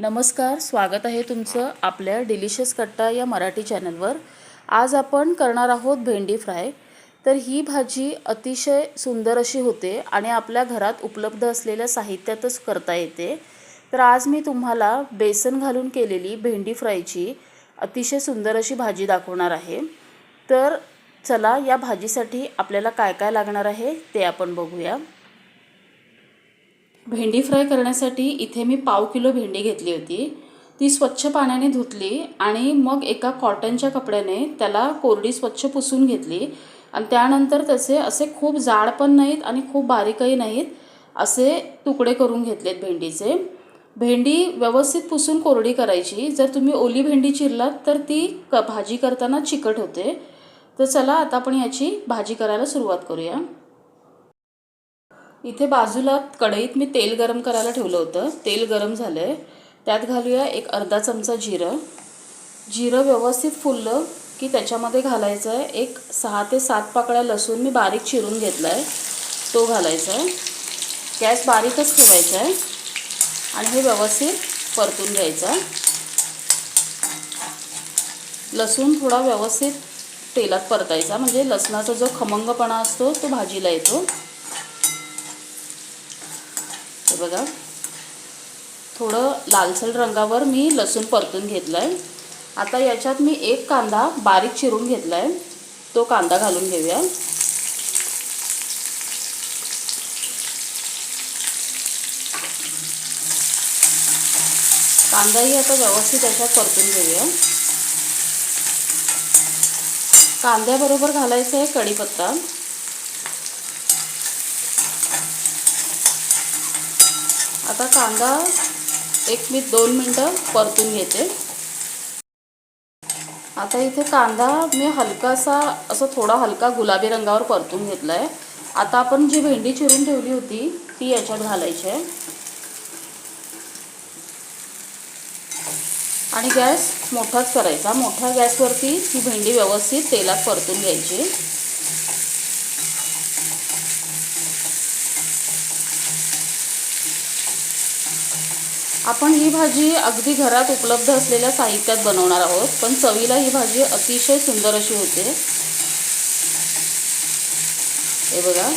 नमस्कार स्वागत आहे तुमचं आपल्या डिलिशियस कट्टा या मराठी चॅनलवर. आज आपण करणार आहोत भेंडी फ्राय. तर ही भाजी अतिशय सुंदर अशी होते आणि आपल्या घरात उपलब्ध असलेल्या साहित्यातच करता येते. तर आज मी तुम्हाला बेसन घालून केलेली भेंडी फ्रायची अतिशय सुंदर अशी भाजी दाखवणार आहे. तर चला या भाजीसाठी आपल्याला काय काय लागणार आहे ते आपण बघूया. भेंडी फ्राय करण्यासाठी इथे मी पाव किलो भेंडी घेतली होती. ती स्वच्छ पाण्याने धुतली आणि मग एका कॉटनच्या कपड्याने त्याला कोरडी स्वच्छ पुसून घेतली. आणि त्यानंतर त्याचे असे खूप जाड पण नाहीत आणि खूप बारीकही नाहीत असे तुकडे करून घेतलेत भेंडीचे. भेंडी व्यवस्थित पुसून कोरडी करायची. जर तुम्ही ओली भेंडी चिरलात तर ती क भाजी करताना चिकट होते. तर चला आता आपण याची भाजी करायला सुरुवात करूया. इथे बाजूला कढईत मी तेल गरम करायला ठेवलं होतं. तेल गरम झालं आहे त्यात घालूया एक अर्धा चमचा जिरं. जिरं व्यवस्थित फुललं की त्याच्यामध्ये घालायचं आहे एक सहा ते सात पाकळ्या लसूण मी बारीक चिरून घेतला आहे तो घालायचा आहे गॅस बारीकच ठेवायचा आहे आणि हे व्यवस्थित परतून घ्यायचं. लसूण थोडा व्यवस्थित तेलात परतायचा. म्हणजे लसणाचा जो खमंगपणा असतो तो भाजीला येतो. बघा. थोडं लालसर रंगावर मी लसूण परतून घेतलं आहे आता याच्यात मी एक कांदा बारीक चिरून घेतला आहे तो कांदा घालून घेऊया. कांदाही आता व्यवस्थित याच्यात परतून घेऊया. कांद्याबरोबर घालायचं आहे कढीपत्ता. आता कांदा एक मी दोन मिनटं परतून घेते. आता इथे कांदा मी हलकासा असं थोडा हलका गुलाबी रंगावर परतून घेतला आहे आता आपण जी भेंडी चिरून ठेवली होती ती याच्यात घालायची आहे. आणि गॅस मोठाच करायचा. मोठ्या गॅसवरती ही भेंडी व्यवस्थित तेलात परतून घ्यायची. आपण ही भाजी अगदी घरात उपलब्ध असलेल्या साहित्यात बनवणार आहोत पण चवीला ही भाजी अतिशय सुंदर अशी होते. हे बघा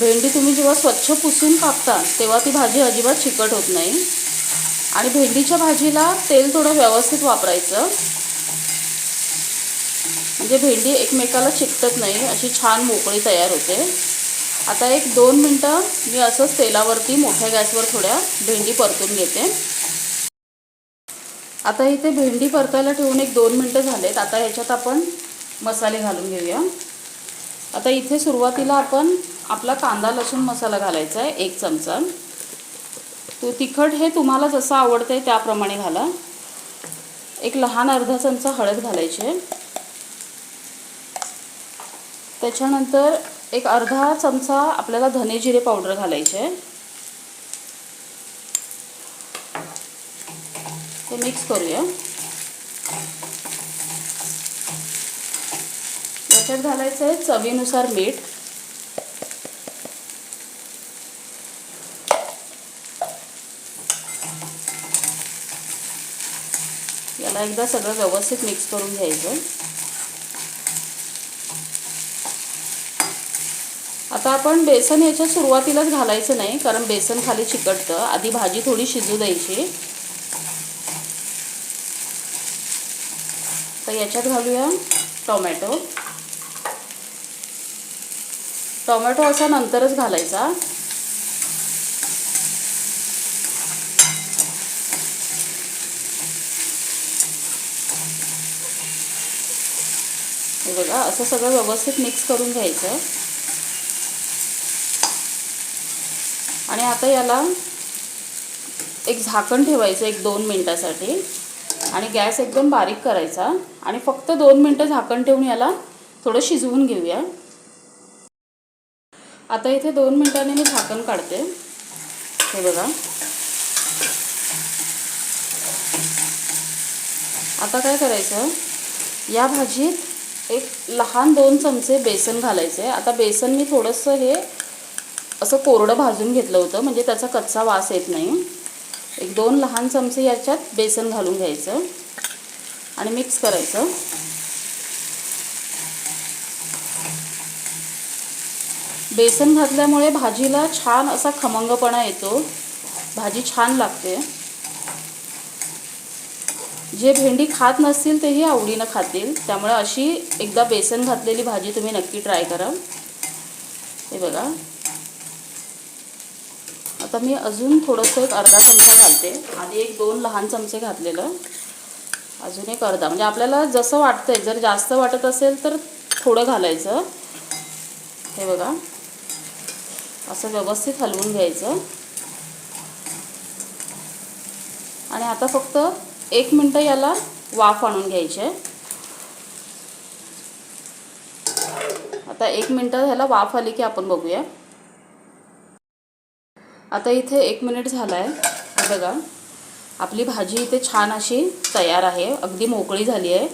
भेंडी तुम्ही जेव्हा स्वच्छ पुसून कापता तेव्हा ती भाजी अजिबात चिकट होत नाही. आणि भेंडीच्या भाजीला तेल थोडं व्यवस्थित वापरायचं. म्हणजे भेंडी एकमेकाला चिकटत नाही अशी छान मोकळी तयार होते. आता एक दोन मिनटं मी असंच तेलावरती मोठ्या गॅसवर थोड्या भेंडी परतून घेते. आता इथे भेंडी परतायला ठेवून एक दोन मिनटं झालेत. आता ह्याच्यात आपण मसाले घालून घेऊया. आता इथे सुरुवातीला आपण आपला कांदा लसूण मसाला घालायचा आहे एक चमचा. तो तिखट हे तुम्हाला जसं आवडतं आहे त्याप्रमाणे घाला. एक लहान अर्धा चमचा हळद घालायची आहे. त्याच्यानंतर एक अर्धा चमचा आपल्याला धने जिरे पावडर घालायचे. आहे ते मिक्स करूया. याच्यात घालायचं आहे चवीनुसार मीठ. याला एकदा सगळं व्यवस्थित मिक्स करून घ्यायचं. आता आपण बेसन याच्या सुरुवातीलाच घालायचं नाही कारण बेसन खाली चिकटतं. आधी भाजी थोडी शिजू द्यायची. तर याच्यात घालूया टोमॅटो. टोमॅटो असा नंतरच घालायचा. हे बघा असं सगळं व्यवस्थित मिक्स करून घ्यायचं. आणि आता याला एक झाकण ठेवायचं एक दोन मिनटासाठी. आणि गॅस एकदम बारीक करायचा. आणि फक्त दोन मिनटं झाकण ठेवून याला थोडं शिजवून घेऊया. आता इथे दोन मिनटांनी मी झाकण काढते. हे बघा. आता काय करायचं? या भाजीत एक लहान दोन चमचे बेसन घालायचे. आता बेसन मी थोडंसं हे असं कोरडं भाजून घेतलं होतं म्हणजे त्याचा कच्चा वास येत नाही. एक दोन लहान चमचे याच्यात बेसन घालून घ्यायचं आणि मिक्स करायचं. बेसन घातल्यामुळे भाजीला छान असा खमंगपणा येतो. भाजी छान लागते. जे भेंडी खात नसतील तेही आवडीनं खातील. त्यामुळे अशी एकदा बेसन घातलेली भाजी तुम्ही नक्की ट्राय करा. हे बघा. आता मी अजून थोडंसं एक अर्धा चमचा घालते आधी एक दोन लहान चमचे घातलेलं. अजून एक अर्धा. म्हणजे आपल्याला जसं वाटतंय जर जास्त वाटत असेल तर थोडं घालायचं. हे बघा. असं व्यवस्थित हलवून घ्यायचं. आणि आता फक्त एक मिनटं याला वाफ आणून घ्यायची. आहे आता एक मिनटं ह्याला वाफ आली की आपण बघूया. आता इथे एक मिनिट झाला आहे हे बघा. आपली भाजी इथे छान अशी तयार आहे. अगदी मोकळी झाली आहे.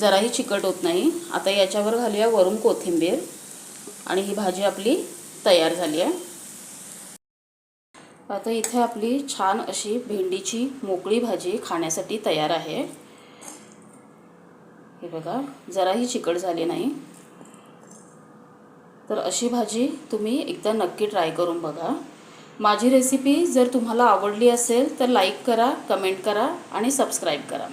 जराही चिकट होत नाही. आता याच्यावर घालूया वरून कोथिंबीर. आणि ही भाजी आपली तयार झाली आहे. आता इथे आपली छान अशी भेंडीची मोकळी भाजी खाण्यासाठी तयार आहे. हे बघा. जराही चिकट झाली नाही. तर अशी भाजी तुम्ही एकदा नक्की ट्राय करून बघा. माझी रेसिपी जर तुम्हाला आवडली असेल तर लाईक करा कमेंट करा आणि सबस्क्राईब करा.